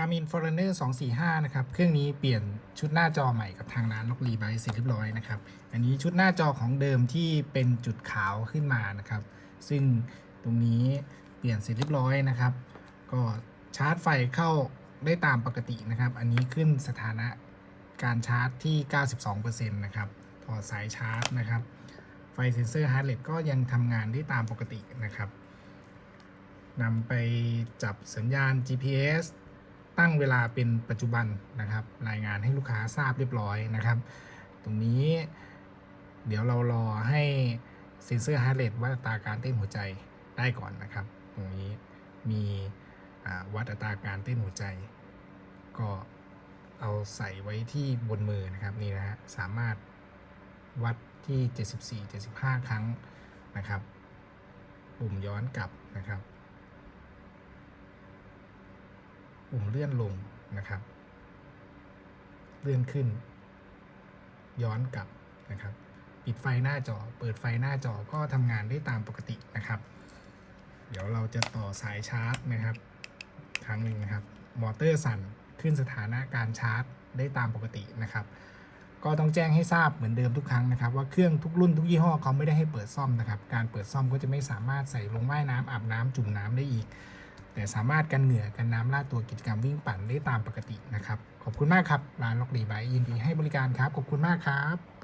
Garmin Forerunner 245 นะครับ เครื่องนี้เปลี่ยนชุดหน้าจอใหม่กับทางร้านล็อกรีไบเสร็จเรียบร้อยนะครับ อันนี้ชุดหน้าจอของเดิมที่เป็นจุดขาวขึ้นมานะครับ ซึ่งตรงนี้เปลี่ยนเสร็จเรียบร้อยนะครับ ก็ชาร์จไฟเข้าได้ตามปกตินะครับ อันนี้ขึ้นสถานะการชาร์จที่ 92%นะครับ ถอดสายชาร์จนะครับ ไฟเซนเซอร์ฮาร์ดเรทก็ยังทำงานได้ตามปกตินะครับนำไปจับสัญญาณ GPS ตั้งเวลาเป็นปัจจุบันนะครับ รายงานให้ลูกค้าทราบเรียบร้อยนะครับ ตรงนี้เดี๋ยวเรารอให้เซนเซอร์ฮาร์ดเรทวัดอัตราการเต้นหัวใจได้ก่อนนะครับ ตรงนี้มีวัดอัตราการเต้นหัวใจ ก็เอาใส่ไว้ที่บนมือนะครับนี่นะฮะสามารถวัดที่ 74 75 ครั้งนะครับ ปุ่มย้อนกลับนะครับ ปุ่มเลื่อนลงนะครับ เลื่อนขึ้น ย้อนกลับนะครับ ปิดไฟหน้าจอ เปิดไฟหน้าจอก็ทำงานได้ตามปกตินะครับ เดี๋ยวเราจะต่อสายชาร์จนะครับ ครั้งหนึ่งนะครับ มอเตอร์สั่นขึ้นสถานะการชาร์จได้ตามปกตินะครับ ก็ต้องแจ้งให้ทราบเหมือนเดิมทุกครั้งนะครับ ว่าเครื่องทุกรุ่นทุกยี่ห้อเขาไม่ได้ให้เปิดซ่อมนะครับ การเปิดซ่อมก็จะไม่สามารถใส่ลงว่ายน้ำอาบน้ำจุ่มน้ำได้อีก แต่สามารถกันเหงื่อกันน้ำลาดตัวกิจกรรมวิ่งปั่นได้ตามปกตินะครับ ขอบคุณมากครับ ร้านล็อกดีไบยินดีให้บริการครับ ขอบคุณมากครับ